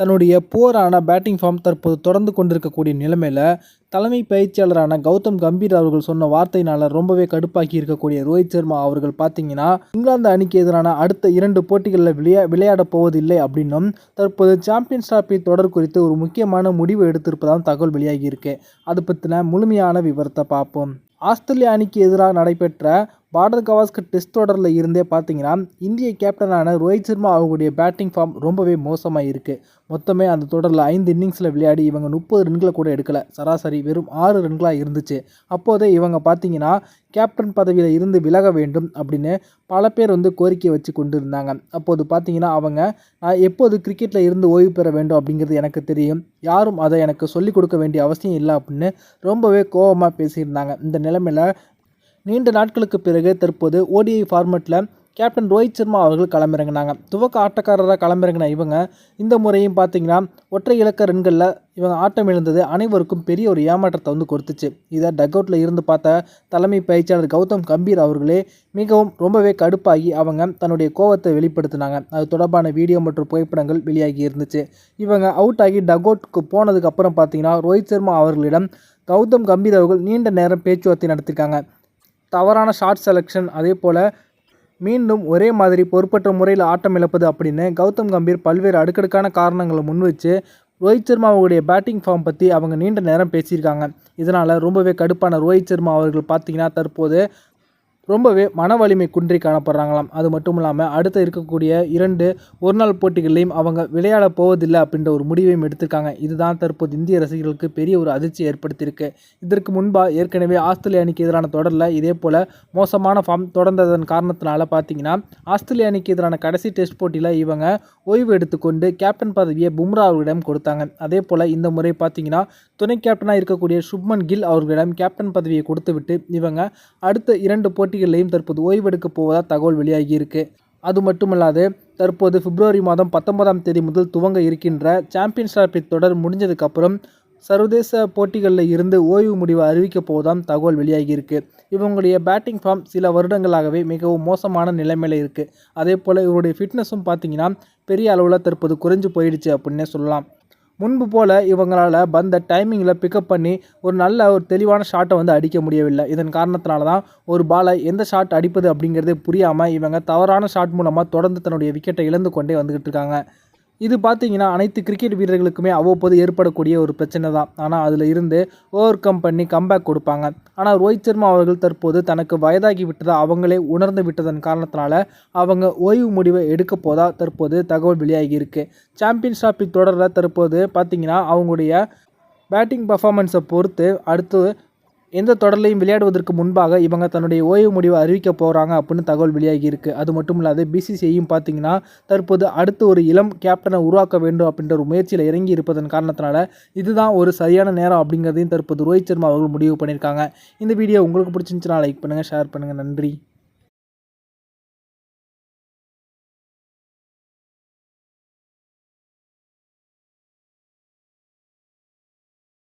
தன்னுடைய போரான batting form தற்போது தொடர்ந்து கொண்டிருக்கக்கூடிய நிலைமையில் தலைமை பயிற்சியாளரான கௌதம் கம்பீர் அவர்கள் சொன்ன வார்த்தையினால் ரொம்பவே கடுப்பாக்கி இருக்கக்கூடிய ரோஹித் சர்மா அவர்கள் பார்த்தீங்கன்னா இங்கிலாந்து அணிக்கு எதிரான அடுத்த இரண்டு போட்டிகளில் விளையா விளையாட போவதில்லை அப்படின்னும் தற்போது சாம்பியன்ஸ் டிராபி தொடர் குறித்து ஒரு முக்கியமான முடிவு எடுத்திருப்பதாகவும் தகவல் வெளியாகி இருக்கு அது பற்றின முழுமையான விவரத்தை பார்ப்போம். ஆஸ்திரேலியா அணிக்கு எதிராக நடைபெற்ற பார்டர் கவாஸ்கர் டெஸ்ட் தொடரில் இருந்தே பார்த்தீங்கன்னா இந்திய கேப்டனான ரோஹித் சர்மா அவங்களுடைய பேட்டிங் ஃபார்ம் ரொம்பவே மோசமாக இருக்குது மொத்தமே அந்த தொடரில் ஐந்து இன்னிங்ஸில் விளையாடி இவங்க முப்பது ரன்களை கூட எடுக்கலை. சராசரி வெறும் ஆறு ரன்களாக இருந்துச்சு. அப்போதே இவங்க பார்த்தீங்கன்னா கேப்டன் பதவியில் இருந்து விலக வேண்டும் அப்படின்னு பல பேர் வந்து கோரிக்கை வச்சு கொண்டு இருந்தாங்க அப்போது பார்த்தீங்கன்னா அவங்க நான் எப்போது கிரிக்கெட்டில் இருந்து ஓய்வு பெற வேண்டும்? அப்படிங்கிறது எனக்கு தெரியும். யாரும் அதை எனக்கு சொல்லிக் கொடுக்க வேண்டிய அவசியம் இல்லை அப்படின்னு ரொம்பவே கோபமாக பேசியிருந்தாங்க. இந்த நிலைமையில் நீண்ட நாட்களுக்கு பிறகு தற்போது ஓடிஐ ஃபார்மெட்டில் கேப்டன் ரோஹித் சர்மா அவர்கள் களமிறங்கினாங்க. துவக்க ஆட்டக்காரராக களமிறங்கின இவங்க இந்த முறையும் பார்த்தீங்கன்னா ஒற்றை இலக்க ரன்களில் இவங்க ஆட்டம் இழந்தது அனைவருக்கும் பெரிய ஒரு ஏமாற்றத்தை வந்து கொடுத்துச்சு. இதை டக் அவுட்டில் இருந்து பார்த்த தலைமை பயிற்சியாளர் கௌதம் கம்பீர் அவர்களே மிகவும் ரொம்பவே கடுப்பாகி அவங்க தன்னுடைய கோவத்தை வெளிப்படுத்தினாங்க. அது தொடர்பான வீடியோ மற்றும் புகைப்படங்கள் வெளியாகி இருந்துச்சு. இவங்க அவுட் ஆகி டக் அவுட்டுக்கு போனதுக்கப்புறம் பார்த்தீங்கன்னா ரோஹித் சர்மா அவர்களிடம் கௌதம் கம்பீர் அவர்கள் நீண்ட நேரம் பேச்சுவார்த்தை நடத்திருக்காங்க. தவறான ஷார்ட் செலெக்ஷன் அதே போல் மீண்டும் ஒரே மாதிரி பொறுப்பற்ற முறையில் ஆட்டம் இழப்பது அப்படின்னு கௌதம் கம்பீர் பல்வேறு அடுக்கடுக்கான காரணங்களை முன்வச்சு ரோஹித் சர்மாவுடைய பேட்டிங் ஃபார்ம் பற்றி அவங்க நீண்ட நேரம் பேசியிருக்காங்க. இதனால் ரொம்பவே கடுப்பான ரோஹித் சர்மா அவர்கள் பார்த்தீங்கன்னா தற்போது ரொம்பவே மன வலிமை குன்றி காணப்படுறாங்களாம். அது மட்டும் இல்லாமல் அடுத்து இருக்கக்கூடிய இரண்டு ஒரு நாள் போட்டிகள்லையும் அவங்க விளையாட போவதில்லை அப்படின்ற ஒரு முடிவையும் எடுத்திருக்காங்க. இதுதான் தற்போது இந்திய ரசிகர்களுக்கு பெரிய ஒரு அதிர்ச்சி ஏற்படுத்தியிருக்கு. இதற்கு முன்பாக ஏற்கனவே ஆஸ்திரேலிய அணிக்கு எதிரான தொடரில் இதே போல் மோசமான ஃபார்ம் தொடர்ந்ததன் காரணத்தினால பார்த்தீங்கன்னா ஆஸ்திரேலிய அணிக்கு எதிரான கடைசி டெஸ்ட் போட்டியில் இவங்க ஓய்வு எடுத்துக்கொண்டு கேப்டன் பதவியை பும்ரா அவர்களிடம் கொடுத்தாங்க. அதே போல் இந்த முறை பார்த்தீங்கன்னா துணை கேப்டனாக இருக்கக்கூடிய சுப்மன் கில் அவர்களிடம் கேப்டன் பதவியை கொடுத்துவிட்டு இவங்க அடுத்த இரண்டு போட்டி பத்திரிகைகளையும் தற்போது ஓய்வெடுக்க போவதாக தகவல் வெளியாகியிருக்கு. அது மட்டுமல்லாது தற்போது பிப்ரவரி மாதம் பத்தொன்பதாம் தேதி முதல் துவங்க இருக்கின்ற சாம்பியன்ஸ் டிராபி தொடர் முடிஞ்சதுக்கப்புறம் சர்வதேச போட்டிகளில் இருந்து ஓய்வு முடிவு அறிவிக்கப் போவதாம் தகவல் வெளியாகியிருக்கு. இவங்களுடைய பேட்டிங் ஃபார்ம் சில வருடங்களாகவே மிகவும் மோசமான நிலைமையில் இருக்குது அதே போல் இவருடைய ஃபிட்னஸும் பார்த்தீங்கன்னா பெரிய அளவில் தற்போது குறைஞ்சு போயிடுச்சு அப்படின்னே சொல்லலாம். முன்பு போல் இவங்களால் பந்த டைமிங்கில் பிக்கப் பண்ணி ஒரு நல்ல ஒரு தெளிவான ஷாட்டை வந்து அடிக்க முடியவில்லை. இதன் காரணத்தினால தான் ஒரு பாலை எந்த ஷாட் அடிப்பது அப்படிங்கிறதே புரியாமல் இவங்க தவறான ஷாட் மூலமாக தொடர்ந்து தன்னுடைய விக்கெட்டை இழந்து கொண்டே வந்துக்கிட்டு இருக்காங்க. இது பார்த்தீங்கன்னா அனைத்து கிரிக்கெட் வீரர்களுக்குமே அவ்வப்போது ஏற்படக்கூடிய ஒரு பிரச்சனை தான் ஆனால் அதில் இருந்து ஓவர் கம் பண்ணி கம்பேக் கொடுப்பாங்க. ஆனால் ரோஹித் சர்மா அவர்கள் தற்போது தனக்கு வயதாகி விட்டதா அவங்களே உணர்ந்து விட்டதன் காரணத்தினால அவங்க ஓய்வு முடிவை எடுக்க போதா தற்போது தகவல் வெளியாகி இருக்கு. சாம்பியன்ஸ் டிராபி தொடரில் தற்போது பார்த்தீங்கன்னா அவங்களுடைய பேட்டிங் பர்ஃபார்மன்ஸை பொறுத்து அடுத்து எந்த தொடர்லையும் விளையாடுவதற்கு முன்பாக இவங்க தன்னுடைய ஓய்வு முடிவை அறிவிக்க போகிறாங்க அப்படின்னு தகவல் வெளியாகி இருக்குது அது மட்டும் இல்லாத பிசிசிஐயும் பார்த்தீங்கன்னா தற்போது அடுத்து ஒரு இளம் கேப்டனை உருவாக்க வேண்டும் அப்படின்ற ஒரு முயற்சியில் இறங்கி இருப்பதன் காரணத்தினால இதுதான் ஒரு சரியான நேரம் அப்படிங்கிறதையும் தற்போது ரோஹித் சர்மா அவர்கள் முடிவு பண்ணியிருக்காங்க. இந்த வீடியோ உங்களுக்கு பிடிச்சிருந்துச்சுன்னா லைக் பண்ணுங்கள் ஷேர் பண்ணுங்கள் நன்றி.